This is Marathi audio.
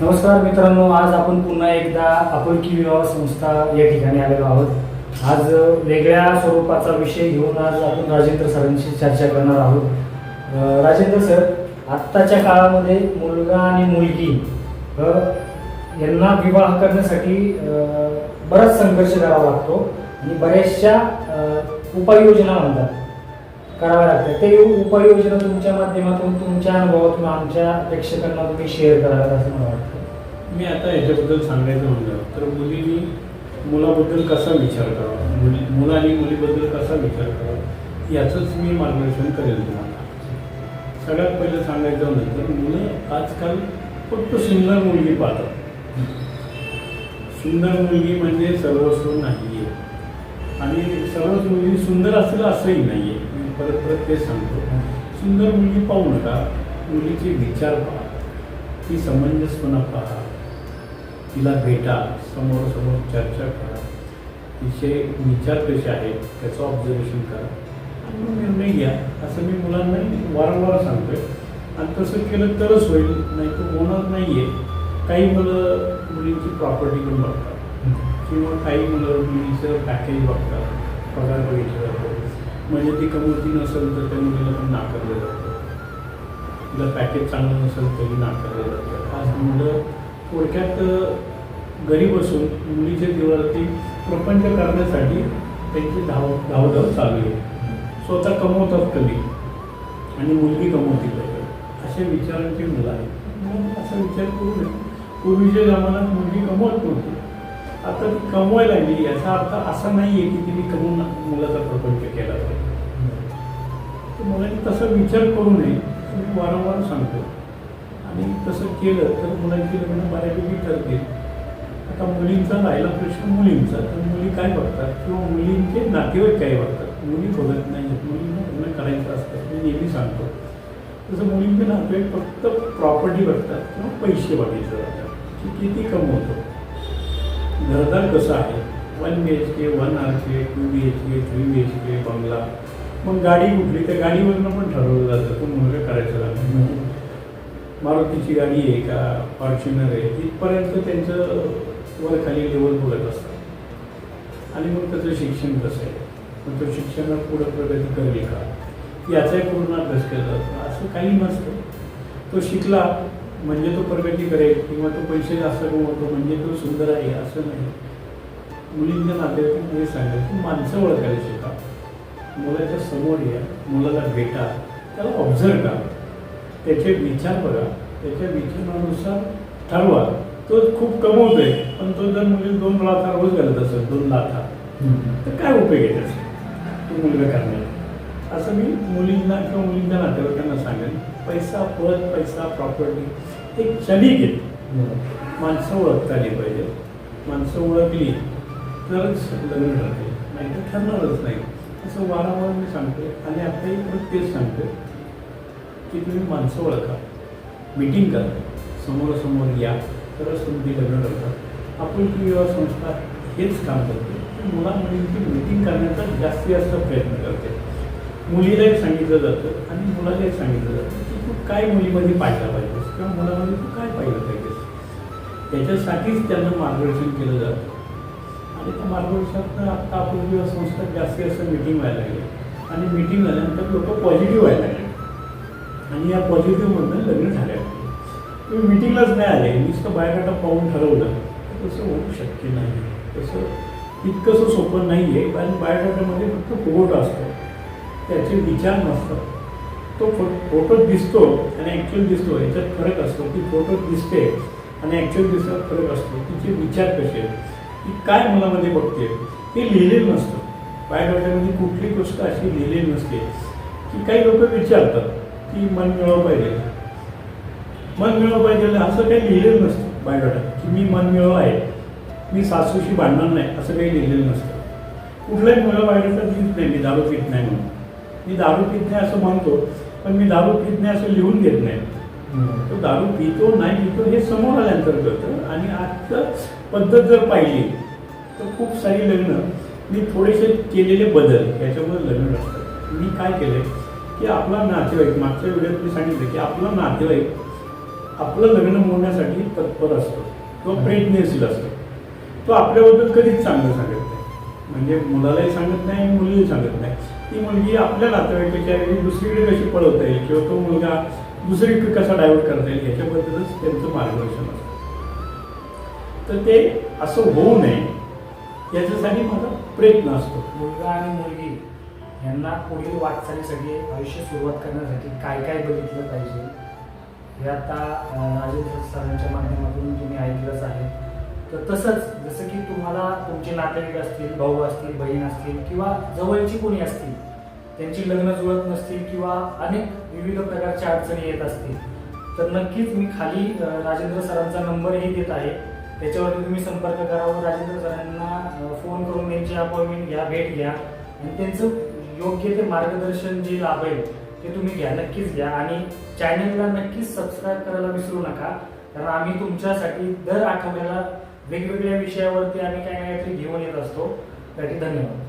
नमस्कार मित्रांनो आज आपण पुन्हा एकदा आपुलकी विवाह संस्था या ठिकाणी आलेलो आहोत. आज वेगळ्या स्वरूपाचा विषय घेऊन आज आपण राजेंद्र सरांशी चर्चा करणार आहोत. राजेंद्र सर आत्ताच्या काळामध्ये मुलगा आणि मुलगी यांना विवाह करण्यासाठी बराच संघर्ष करावा लागतो आणि बऱ्याचशा उपाययोजना म्हणतात. कराव्या लागतात ते उपाययोजना तुमच्या माध्यमातून तुमच्या अनुभवातून आमच्या प्रेक्षकांना तुम्ही शेअर कराव्यात असं मला वाटतं. मी आता याच्याबद्दल सांगायचं म्हणलं तर मुलींनी मुलाबद्दल कसा विचार करावा? मुली मुलांनी मुलीबद्दल कसा विचार करावा? याचंच मी मार्गदर्शन करेल तुम्हाला. सगळ्यात पहिलं सांगायचं म्हणलं तर मुलं आजकाल फक्त सुंदर मुलगी पाहतात. सुंदर मुलगी म्हणजे सर्वस्व नाही आहे आणि सर्वच मुलगी सुंदर असेल असंही नाही आहे परत परत तेच सांगतो. सुंदर मुलगी पाहू नका. मुलीचे विचार पहा. ती समंजसपणा पहा. तिला भेटा. समोर समोर चर्चा करा. तिचे विचार कसे आहेत त्याचं ऑब्झर्वेशन करा. आणि मग निर्णय घ्या. असं मी मुलांना वारंवार सांगतोय. आणि तसं केलं तरच होईल. नाही तर होणार नाही आहे काही मुलं मुलींची प्रॉपर्टी पण बघतात. किंवा काही मुलं मुलीचं पॅकेज बघतात. पगार बघितलं जातो म्हणजे ती कमवती नसेल तर त्या मुलीला पण नाकारलं जातं. तिला पॅकेज चांगलं नसेल तरी नाकारलं जातं. आज मुलं थोडक्यात गरीब असून मुलीच्या जीवावरती प्रपंच करण्यासाठी त्यांची धाव धावधाव चालू आहे. स्वतः कमवतात कमी आणि मुलगी कमवती कमी असे विचारांची मुलं आहेत. असा विचार करू नये पूर्वीच्या जमान्यात मुलगी कमवत नव्हती. आता ती कमवायला लागली. याचा अर्थ असा नाही आहे की तिने कमवून मुलाचा प्रपंच केला पाहिजे. मुलांनी तसा विचार करू नये मी वारंवार सांगतो. आणि तसं केलं तर मुलांची लग्न बऱ्यापैकी ठरतील. आता मुलींचा राहिला प्रश्न मुलींचा. तर मुली काय बघतात? किंवा मुलींचे नातेवाईक काय बघतात? मुली बघत नाही मुलींना लग्न करायचं असतं मी नेहमी सांगतो. तसं मुलींचे नातेवाईक फक्त प्रॉपर्टी बघतात किंवा पैसे बघायचे जातात की किती कमवतो? घरदार कसं आहे? One B H K one R K two B H K three B H K बंगला मग गाडी कुठली? त्या गाडीवरनं पण ठरवलं जातं. तो मुलगा करायचं लागतं म्हणजे मारुतीची गाडी आहे का? फॉर्च्युनर आहे. इथपर्यंत त्यांचं वर खाली लेवल बघत असतं आणि मग त्याचं शिक्षण कसं आहे? मग तो शिक्षणात पुढं प्रगती करेल का? याचाही पूर्ण अभ्यास केला जातो. असं काही नसतं. तो शिकला म्हणजे तो प्रगती करेल किंवा तो पैसे जास्त कमवतो म्हणजे तो सुंदर आहे असं नाही. मुलींच्या नातेवाईकांमध्ये हे सांगेल की माणसं ओळखायला शिका मुलाच्या समोर या मुलाला भेटा त्याला ऑब्झर्व करा. त्याचे विचार बघा. त्याच्या विचारानुसार ठरवा. तो खूप कमवतोय पण तो जर मुली दोन लाखा रोज घालत असेल दोन लाखा तर काय उपयोग आहे त्याचा तो मुलगा करण्याचा असं मी मुलींना किंवा मुलींच्या नातेवाईकांना सांगेन पैसा पद पैसा प्रॉपर्टी एक क्षणिक आहे माणसं ओळखता आली पाहिजे माणसं ओळखली तरच लग्न ठरते नाही तर ठरणारच नाही. असं वारंवार मी सांगते आणि आताही परत तेच सांगते की तुम्ही माणसं ओळखा मीटिंग करा समोरासमोर या तरच तुमची लग्न करता आपण ही विवाह संस्था हेच काम करते. की मुला मुलींची मीटिंग करण्याचा जास्तीत जास्त प्रयत्न करते. मुलीलाही सांगितलं जातं आणि मुलालाही सांगितलं जातं की तू काय मुलीमध्ये पाहिला पाहिजेस? किंवा मुलामध्ये तू काय पाहिलं पाहिजेस? त्याच्यासाठीच त्यांना मार्गदर्शन केलं जातं. आणि त्या मार्गदर्शनात आत्ता आपण विवाह संस्थेत जास्तीत जास्त मिटिंग व्हायला लागली. आणि मिटिंग झाल्यानंतर लोक पॉझिटिव्ह व्हायला लागले. आणि या पॉझिटिव्हमधनं लग्न झाले. तुम्ही मिटिंगलाच नाही आले. नुसतं बायोडाटा पाहून ठरवलं. तर तसं होऊ शक्य नाही. तसं इतकंसं सोपं नाही आहे कारण बायोडाटामध्ये फक्त फोटो असतो. त्याचे विचार नसतात. तो फो फोटो दिसतो आणि ॲक्च्युअल दिसतो. याच्यात फरक असतो की फोटो दिसते आणि ॲक्च्युअल दिसतात फरक असतो. तिचे विचार कसे आहेत? ती काय मुलामध्ये बघते हे लिहिलेलं नसतं. बायोडाटामध्ये कुठली गोष्ट अशी लिहिलेली नसते की काही लोक विचारतात की मन मिळवलं पाहिजे. मन मिळव पाहिजे असं काही लिहिलेलं नसतं बायोडाटा की मी मन मिळव आहे. मी सासूशी भांडणार नाही असं काही लिहिलेलं नसतं. कुठलंही मुलं बायोडाटा लिहित नाही मी दारू पित नाही म्हणून. मी दारू पित नाही असं म्हणतो पण मी दारू पित नाही असं लिहून घेत नाही. तो दारू पितो नाही पितो हे समोर आल्यानंतर कळतं आणि आजचं पद्धत जर पाहिली तर खूप सारी लग्न मी थोडेसे केलेले बदल याच्यामुळे लग्न असतात मी काय केलंय की आपला नातेवाईक मागच्या व्हिडिओत मी सांगितलं की आपला नातेवाईक आपलं लग्न मोडण्यासाठी तत्पर असतो किंवा प्रयत्नशील असतो. तो आपल्याबद्दल कधीच चांगलं सांगत नाही. म्हणजे मुलालाही सांगत नाही आणि मुलीही सांगत नाही. ती मुलगी आपल्या नातेवाईकाच्या दुसरीकडे कशी पळवता येईल किंवा तो मुलगा दुसरीकडे कसा डायव्हर्ट करता येईल याच्याबद्दलच त्यांचं मार्गदर्शन असतं. तर ते असं होऊ नये याच्यासाठी माझा प्रयत्न असतो. मुलगा आणि मुलगी यांना पुढील वाटचालीसाठी आयुष्य सुरुवात करण्यासाठी काय काय बघितलं पाहिजे हे आता राजेंद्र सरांच्या माध्यमातून तुम्ही ऐकलंच आहे. तर तसंच जसं की तुम्हाला तुमचे नातेवाईक असतील भाऊ असतील बहीण असतील किंवा जवळची कोणी असतील त्यांची लग्न जुळत नसतील किंवा अनेक विविध प्रकारच्या अडचणी येत असतील. तर नक्कीच मी खाली राजेंद्र सरांचा नंबरही देत आहे. त्याच्यावरती तुम्ही संपर्क करा व राजेंद्र सरांना फोन करून त्यांची अपॉइंटमेंट घ्या भेट घ्या. आणि त्यांचं योग्य ते मार्गदर्शन जे लाभेल ते तुम्ही घ्या नक्कीच घ्या. आणि चॅनलला नक्कीच सबस्क्राईब करायला विसरू नका. कारण आम्ही तुमच्यासाठी दर आठवड्याला वेगवेगळ्या विषयावरती आम्ही काही ना काहीतरी घेऊन येत असतो. त्यासाठी धन्यवाद.